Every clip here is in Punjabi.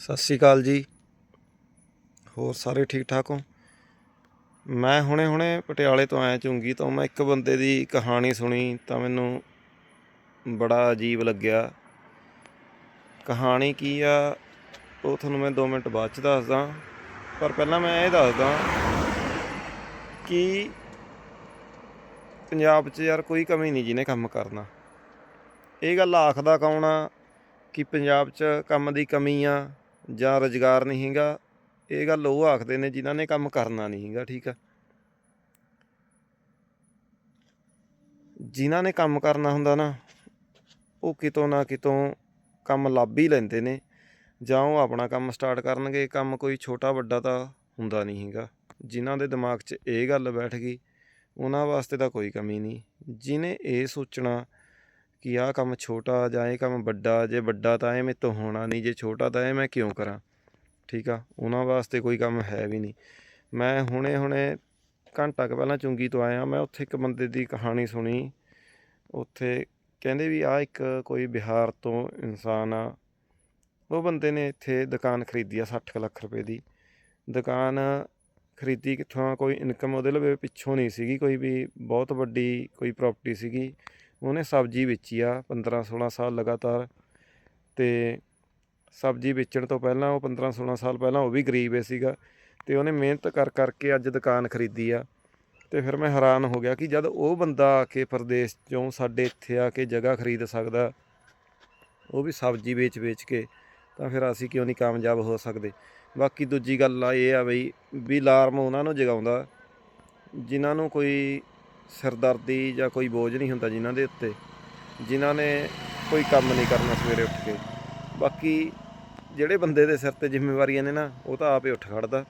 ਸਤਿ ਸ਼੍ਰੀ ਅਕਾਲ ਜੀ। ਹੋਰ ਸਾਰੇ ਠੀਕ ਠਾਕ ਹੋ? ਮੈਂ ਹੁਣੇ ਹੁਣੇ ਪਟਿਆਲੇ ਤੋਂ ਆਇਆ ਚੁੰਗੀ ਤੋਂ। ਮੈਂ ਇੱਕ ਬੰਦੇ ਦੀ ਕਹਾਣੀ ਸੁਣੀ ਤਾਂ ਮੈਨੂੰ ਬੜਾ ਅਜੀਬ ਲੱਗਿਆ। ਕਹਾਣੀ ਕੀ ਆ, ਉਹ ਤੁਹਾਨੂੰ ਮੈਂ 2 ਮਿੰਟ ਬਾਅਦ ਚ ਦੱਸਦਾ। ਪਰ ਪਹਿਲਾਂ ਮੈਂ ਇਹ ਦੱਸਦਾ ਕਿ ਪੰਜਾਬ 'ਚ ਯਾਰ ਕੋਈ ਕਮੀ ਨਹੀਂ ਜਿਹਨੇ ਕੰਮ ਕਰਨਾ। ਇਹ ਗੱਲ ਆਖਦਾ ਕੌਣ ਆ ਕਿ ਪੰਜਾਬ 'ਚ ਕੰਮ ਦੀ ਕਮੀ ਆ ਜਾਂ ਰੁਜ਼ਗਾਰ ਨਹੀਂ ਹੈਗਾ, ਇਹ ਗੱਲ ਉਹ ਆਖਦੇ ਨੇ ਜਿਨ੍ਹਾਂ ਨੇ ਕੰਮ ਕਰਨਾ ਨਹੀਂ ਹੈਗਾ, ਠੀਕ ਆ। ਜਿਨ੍ਹਾਂ ਨੇ ਕੰਮ ਕਰਨਾ ਹੁੰਦਾ ਨਾ, ਉਹ ਕਿਤੋਂ ਨਾ ਕਿਤੋਂ ਕੰਮ ਲੱਭ ਹੀ ਲੈਂਦੇ ਨੇ, ਜਾਂ ਉਹ ਆਪਣਾ ਕੰਮ ਸਟਾਰਟ ਕਰਨਗੇ, ਕੰਮ ਕੋਈ ਛੋਟਾ ਵੱਡਾ ਤਾਂ ਹੁੰਦਾ ਨਹੀਂ ਹੈਗਾ। ਜਿਨ੍ਹਾਂ ਦੇ ਦਿਮਾਗ 'ਚ ਇਹ ਗੱਲ ਬੈਠ ਗਈ, ਉਹਨਾਂ ਵਾਸਤੇ ਤਾਂ ਕੋਈ ਕਮੀ ਨਹੀਂ। ਜਿਨੇ ਇਹ ਸੋਚਣਾ ਕਿ ਆਹ ਕੰਮ ਛੋਟਾ ਜਾਂ ਇਹ ਕੰਮ ਵੱਡਾ, ਜੇ ਵੱਡਾ ਤਾਂ ਇਹ ਮੇਰੇ ਤੋਂ ਹੋਣਾ ਨਹੀਂ, ਜੇ ਛੋਟਾ ਤਾਂ ਇਹ ਮੈਂ ਕਿਉਂ ਕਰਾਂ? ਠੀਕ ਆ? ਉਹਨਾਂ ਵਾਸਤੇ ਕੋਈ ਕੰਮ ਹੈ ਵੀ ਨਹੀਂ। ਮੈਂ ਹੁਣੇ ਹੁਣੇ ਘੰਟਾ ਕੁ ਪਹਿਲਾਂ ਚੁੰਗੀ ਤੋਂ ਆਇਆ, ਮੈਂ ਉੱਥੇ ਇੱਕ ਬੰਦੇ ਦੀ ਕਹਾਣੀ ਸੁਣੀ। ਉੱਥੇ ਕਹਿੰਦੇ ਵੀ ਆ ਇੱਕ ਕੋਈ ਬਿਹਾਰ ਤੋਂ ਇਨਸਾਨ ਆ। ਉਹ ਬੰਦੇ ਨੇ ਇੱਥੇ ਦੁਕਾਨ ਖਰੀਦੀ ਆ 60 ਕੁ ਲੱਖ ਰੁਪਏ ਦੀ। ਦੁਕਾਨ ਖਰੀਦੀ ਕਿੱਥੋਂ ਕੋਈ ਇਨਕਮ ਉਹਦੇ ਲਵੇ ਪਿੱਛੋਂ ਨਹੀਂ ਸੀਗੀ, ਕੋਈ ਵੀ ਬਹੁਤ ਵੱਡੀ ਕੋਈ ਪ੍ਰਾਪਰਟੀ ਸੀਗੀ। ਉਹਨੇ ਸਬਜ਼ੀ ਵੇਚੀ ਆ 15 16 ਸਾਲ ਲਗਾਤਾਰ ਤੇ ਸਬਜ਼ੀ ਵੇਚਣ ਤੋਂ ਪਹਿਲਾਂ ਉਹ 15 16 ਸਾਲ ਪਹਿਲਾਂ ਉਹ ਵੀ ਗਰੀਬ ਹੀ ਸੀਗਾ ਤੇ ਉਹਨੇ ਮਿਹਨਤ ਕਰ ਕਰਕੇ ਅੱਜ ਦੁਕਾਨ ਖਰੀਦੀ ਆ ਤੇ ਫਿਰ ਮੈਂ ਹੈਰਾਨ ਹੋ ਗਿਆ ਕਿ ਜਦ ਉਹ ਬੰਦਾ ਆ ਕੇ ਪ੍ਰਦੇਸ਼ ਚੋਂ ਸਾਡੇ ਇੱਥੇ ਆ ਕੇ ਜਗ੍ਹਾ ਖਰੀਦ ਸਕਦਾ, ਉਹ ਵੀ ਸਬਜ਼ੀ ਵੇਚ ਵੇਚ ਕੇ, ਤਾਂ ਫਿਰ ਅਸੀਂ ਕਿਉਂ ਨਹੀਂ ਕਾਮਯਾਬ ਹੋ ਸਕਦੇ? ਬਾਕੀ ਦੂਜੀ ਗੱਲ ਆ ਇਹ ਆ ਬਈ, ਵੀ ਲਾਰਮ ਉਹਨਾਂ ਨੂੰ ਜਗਾਉਂਦਾ, ਜਿਨ੍ਹਾਂ ਨੂੰ ਕੋਈ ਸਿਰਦਰਦੀ ਜਾਂ ਕੋਈ ਬੋਝ ਨਹੀਂ ਹੁੰਦਾ ਜਿਨ੍ਹਾਂ ਦੇ ਉੱਤੇ, ਜਿਨ੍ਹਾਂ ਨੇ ਕੋਈ ਕੰਮ ਨਹੀਂ ਕਰਨਾ ਸਵੇਰੇ ਉੱਠ ਕੇ। ਬਾਕੀ ਜਿਹੜੇ ਬੰਦੇ ਦੇ ਸਿਰ ਤੇ ਜ਼ਿੰਮੇਵਾਰੀਆਂ ਨੇ ਨਾ, ਉਹ ਤਾਂ ਆਪੇ ਉੱਠ ਖੜਦਾ।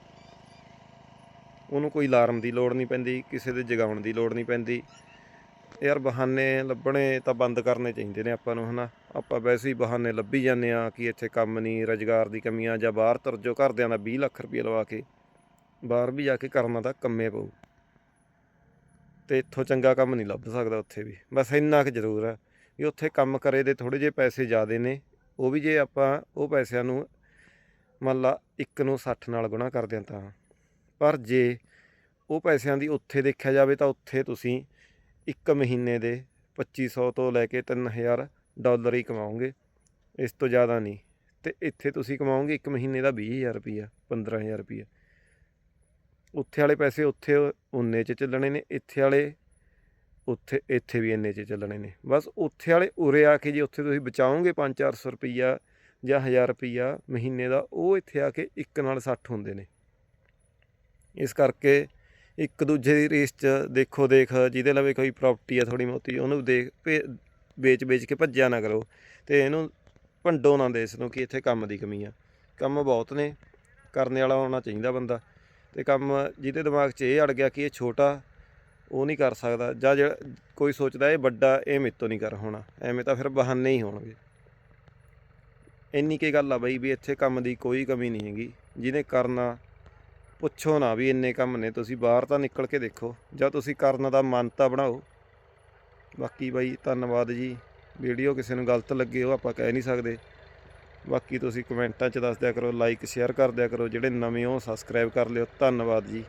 ਉਹਨੂੰ ਕੋਈ ਅਲਾਰਮ ਦੀ ਲੋੜ ਨਹੀਂ ਪੈਂਦੀ, ਕਿਸੇ ਦੇ ਜਗਾਉਣ ਦੀ ਲੋੜ ਨਹੀਂ ਪੈਂਦੀ। ਯਾਰ ਬਹਾਨੇ ਲੱਭਣੇ ਤਾਂ ਬੰਦ ਕਰਨੇ ਚਾਹੀਦੇ ਨੇ ਆਪਾਂ ਨੂੰ, ਹਨਾ? ਆਪਾਂ ਵੈਸੇ ਹੀ ਬਹਾਨੇ ਲੱਭੀ ਜਾਂਦੇ ਆ ਕਿ ਇੱਥੇ ਕੰਮ ਨਹੀਂ, ਰੁਜ਼ਗਾਰ ਦੀ ਕਮੀਆਂ ਜਾਂ ਬਾਹਰ ਤਰਜੋ ਘਰਦਿਆਂ ਦਾ 20 ਲੱਖ ਰੁਪਏ ਲਵਾ ਕੇ, ਬਾਹਰ ਵੀ ਜਾ ਕੇ ਕਰਨਾ ਤਾਂ ਕੰਮੇ ਪਊ। ਤੇ ਇੱਥੋਂ ਚੰਗਾ ਕੰਮ ਨਹੀਂ ਲੱਭ ਸਕਦਾ ਉੱਥੇ ਵੀ। ਬਸ ਇੰਨਾ ਕੁ ਜ਼ਰੂਰ ਹੈ ਵੀ ਉੱਥੇ ਕੰਮ ਕਰੇ ਦੇ ਥੋੜੇ ਜਿਹੇ ਪੈਸੇ ਜ਼ਿਆਦੇ ਨੇ, ਉਹ ਵੀ ਜੇ ਆਪਾਂ ਉਹ ਪੈਸਿਆਂ ਨੂੰ ਮੰਨ ਲਾ ਇੱਕ ਨੂੰ 60 ਨਾਲ ਗੁਣਾ ਕਰਦੇ ਹਾਂ ਤਾਂ। ਪਰ ਜੇ ਉਹ ਪੈਸਿਆਂ ਦੀ ਉੱਥੇ ਦੇਖਿਆ ਜਾਵੇ ਤਾਂ ਉੱਥੇ ਤੁਸੀਂ ਇੱਕ ਮਹੀਨੇ ਦੇ 2500 ਤੋਂ ਲੈ ਕੇ 3000 ਡਾਲਰ ਹੀ ਕਮਾਓਗੇ, ਇਸ ਤੋਂ ਜ਼ਿਆਦਾ ਨਹੀਂ। ਤੇ ਇੱਥੇ ਤੁਸੀਂ ਕਮਾਓਗੇ ਇੱਕ ਮਹੀਨੇ ਦਾ 20000 ਰੁਪਈਆ 15000 ਰੁਪਈਆ। ਉੱਥੇ ਵਾਲੇ ਪੈਸੇ ਉੱਥੇ ਉਨੇ 'ਚ ਚੱਲਣੇ ਨੇ, ਇੱਥੇ ਵਾਲੇ ਉੱਥੇ, ਇੱਥੇ ਵੀ ਇੰਨੇ 'ਚ ਚੱਲਣੇ ਨੇ। ਬਸ ਉੱਥੇ ਵਾਲੇ ਉਰੇ ਆ ਕੇ ਜੇ ਉੱਥੇ ਤੁਸੀਂ ਬਚਾਓਗੇ 5-400 ਰੁਪਈਆ ਜਾਂ 1000 ਰੁਪਈਆ ਮਹੀਨੇ ਦਾ, ਉਹ ਇੱਥੇ ਆ ਕੇ ਇੱਕ ਨਾਲ 60 ਹੁੰਦੇ ਨੇ। ਇਸ ਕਰਕੇ ਇੱਕ ਦੂਜੇ ਦੀ ਰੇਸ 'ਚ ਦੇਖੋ, ਦੇਖ, ਜਿਹਦੇ ਲਵੇ ਕੋਈ ਪ੍ਰਾਪਰਟੀ ਆ ਥੋੜੀ ਮੋਤੀ ਉਹਨੂੰ ਦੇਖ, ਭੇ- ਵੇਚ ਵੇਚ ਕੇ ਭੱਜਿਆ ਨਾ ਕਰੋ ਤੇ ਇਹਨੂੰ ਭੰਡੋ ਨਾ ਦੇ, ਇਸ ਨੂੰ ਕਿ ਇੱਥੇ ਕੰਮ ਦੀ ਕਮੀ ਆ। ਕੰਮ ਬਹੁਤ ਨੇ, ਕਰਨੇ ਵਾਲਾ ਹੋਣਾ ਚਾਹੀਦਾ ਬੰਦਾ। ਤੇ ਕੰਮ ਜਿਹਦੇ ਦਿਮਾਗ 'ਚ ਇਹ ਅੜ ਗਿਆ ਕਿ ਇਹ ਛੋਟਾ, ਉਹ ਨਹੀਂ ਕਰ ਸਕਦਾ ਜਾਂ ਜਿਹੜਾ ਕੋਈ ਸੋਚਦਾ ਇਹ ਵੱਡਾ, ਇਹ ਮੇਰੇ ਤੋਂ ਨਹੀਂ ਕਰ ਹੋਣਾ। ਐਵੇਂ ਤਾਂ ਫਿਰ ਬਹਾਨੇ ਹੀ ਹੋਣਗੇ। ਇੰਨੀ ਕੀ ਗੱਲ ਆ ਬਈ ਵੀ ਇੱਥੇ ਕੰਮ ਦੀ ਕੋਈ ਕਮੀ ਨਹੀਂ ਹੈਗੀ। ਜਿਹਨੇ ਕਰਨਾ, ਪੁੱਛੋ ਨਾ ਵੀ ਇੰਨੇ ਕੰਮ ਨੇ, ਤੁਸੀਂ ਬਾਹਰ ਤਾਂ ਨਿਕਲ ਕੇ ਦੇਖੋ। ਜਾਂ ਤੁਸੀਂ ਕਰਨ ਦਾ ਮਨ ਤਾਂ ਬਣਾਓ। ਬਾਕੀ ਬਾਈ ਧੰਨਵਾਦ ਜੀ। ਵੀਡੀਓ ਕਿਸੇ ਨੂੰ ਗਲਤ ਲੱਗੇ ਉਹ ਆਪਾਂ ਕਹਿ ਨਹੀਂ ਸਕਦੇ। ਬਾਕੀ ਤੁਸੀਂ ਕਮੈਂਟਾਂ 'ਚ ਦੱਸ ਦਿਆ ਕਰੋ ਲਾਈਕ ਸ਼ੇਅਰ ਕਰ ਦਿਆ ਕਰੋ, ਜਿਹੜੇ ਨਵੇਂ ਹੋ ਸਬਸਕ੍ਰਾਈਬ ਕਰ ਲਿਓ। ਧੰਨਵਾਦ ਜੀ।